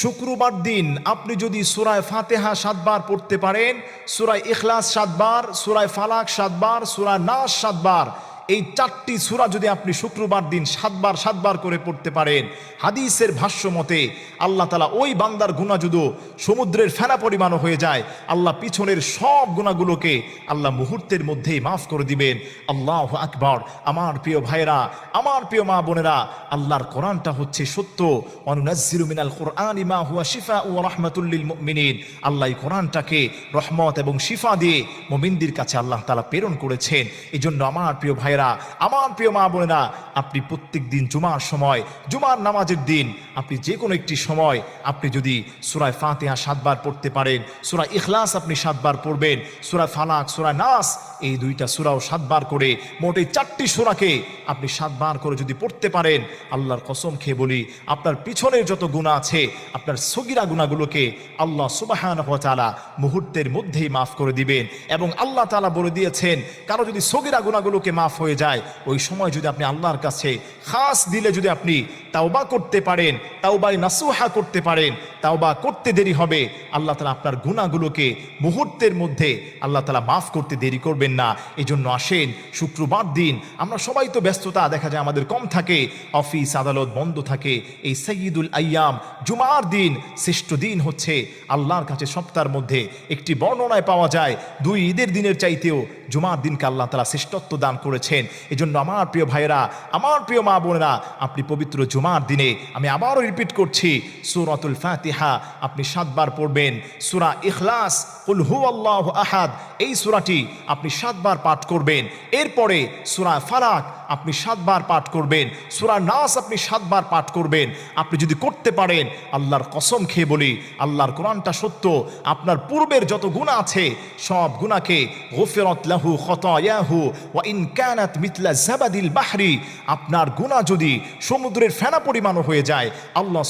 শুক্রবার দিন আপনি যদি সুরায় ফাতেহা সাতবার পড়তে পারেন, সুরায় ইখলাস সাতবার, সুরায় ফালাক সাতবার, সুরায় নাস সাতবার এই চারটি সুরা যদি আপনি শুক্রবার দিন সাতবার সাতবার করে পড়তে পারেন, হাদিসের ভাষ্য মতে আল্লাহ তালা ওই বান্দার গুণা যুদো সমুদ্রের ফেনা পরিমাণও হয়ে যায়। আল্লাহ পিছনের সব গুণাগুলোকে আল্লাহ মুহূর্তের মধ্যেই মাফ করে দিবেন। আল্লাহ আকবর। আমার প্রিয় ভাইরা আমার প্রিয় মা বোনেরা, আল্লাহর কোরআনটা হচ্ছে সত্য। অনুনাজ্জিরু মিনাল কোরআন ইমা হুয়া শিফা ও রহমাতুল্লিল মুমিনিন। আল্লাহ কোরআনটাকে রহমত এবং শিফা দিয়ে মোমিনদের কাছে আল্লাহ তালা প্রেরণ করেছেন। এই জন্য আমার প্রিয় ভাইরা আমার প্রিয় মা বোনেরা, আপনি প্রত্যেক দিন জুমার সময়, জুমার নামাজের দিন, আপনি যে কোনো একটি সময়, আপনি যদি সুরায় ফাতেহা সাতবার পড়তে পারেন, সুরা ইখলাস আপনি সাতবার পড়বেন, সুরা ফালাক, সুরা নাস, এই দুইটা সুরাও সাতবার করে মোট এই চারটি সুরাকে আপনি সাতবার করে যদি পড়তে পারেন, আল্লাহর কসম খেয়ে বলি, আপনার পিছনের যত গুণা আছে, আপনার সগিরা গুণাগুলোকে আল্লাহ সুবাহান তালা মুহূর্তের মধ্যেই মাফ করে দিবেন এবং আল্লাহ তালা বলে দিয়েছেন, কারও যদি সগিরা গুণাগুলোকে মাফ হয়ে যায়, ওই সময় যদি আপনি আল্লাহর কাছে খাস দিলে যদি আপনি তাওবা করতে পারেন তাওবাই নাসুহা করতে পারেন, তাওবা করতে দেরি হবে, আল্লাহ তালা আপনার গুণাগুলোকে মুহূর্তের মধ্যে আল্লাহ তালা মাফ করতে দেরি করবেন না। এই জন্য আসেন, শুক্রবার দিন আমরা সবাই তো ব্যস্ততা, দেখা যায় আমাদের কম থাকে, অফিস, আদালত বন্ধ থাকে, এই সঈদুল আয়াম জুমার দিন, শ্রেষ্ঠ দিন হচ্ছে আল্লাহর কাছে সপ্তাহের মধ্যে একটি বর্ণনায় পাওয়া যায়, দুই ঈদের দিনের চাইতেও জুমার দিনকে আল্লাহ তালা শ্রেষ্ঠত্ব দান করেছেন এজন্য আমার প্রিয় ভাইয়েরা, আমার প্রিয় মা বোনেরা, আপনি পবিত্র জুমার দিনে আমি আবারও রিপিট করছি, সুরাতুল ফাতিহা আপনি সাতবার পড়বেন। সুরা ইখলাস কুল হু আল্লাহ আহাদ, এই সুরাটি আপনি সাতবার পাঠ করবেন। এরপরে সুরা ফারাক আপনি সাতবার পাঠ করবেন। সুরা নাস আপনি সাতবার পাঠ করবেন। আপনি যদি করতে পারেন, আল্লাহর কসম খেয়ে বলি, আল্লাহর কোরআনটা সত্য। আপনার পূর্বের যত গুণা আছে, সব গুণাকে গোফেরত লাহু খতায়াহু, ওয়া ইন কানাত মিথলা জাবাদিল বাহরি, আপনার গুণা যদি সমুদ্রের ফেনা পরিমাণও হয়ে যায়, আল্লাহ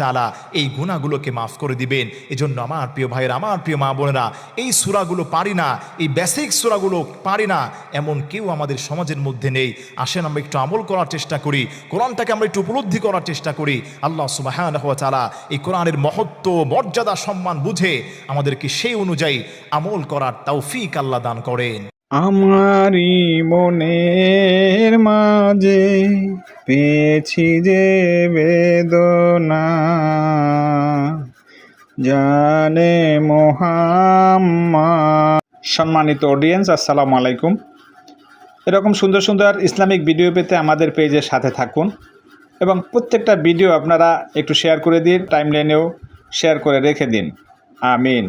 তাআলা এই গুণাগুলোকে মাফ করে দিবেন। এজন্য আমার প্রিয় ভাইয়ের, আমার প্রিয় মা বোনেরা, এই সুরাগুলো পারি না, এই বেসিক সুরাগুলো পারি না, এমন কেউ আমাদের সমাজের মধ্যে নেই। আসেন আমরা একটু আমল করার চেষ্টা করি, কোরআনটাকে আমরা একটু উপলব্ধি করার চেষ্টা করি। আল্লাহ সুবাহান তাআলা এই কোরআনের মহত্ব, মর্যাদা, সম্মান বুঝে আমাদেরকে সেই অনুযায়ী আমল করার তৌফিক আল্লাহ দান করেন। আমারই মনের মাঝে পেয়েছি যে বেদনা। জানে মোহাম্মা সম্মানিত অডিয়েন্স আসসালামু আলাইকুম। এরকম সুন্দর সুন্দর ইসলামিক ভিডিও পেতে আমাদের পেজের সাথে থাকুন এবং প্রত্যেকটা ভিডিও আপনারা একটু শেয়ার করে দিন টাইম লাইনেও শেয়ার করে রেখে দিন। আমিন।